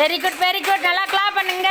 Very good very good நல்லா கிளா பண்ணுங்க.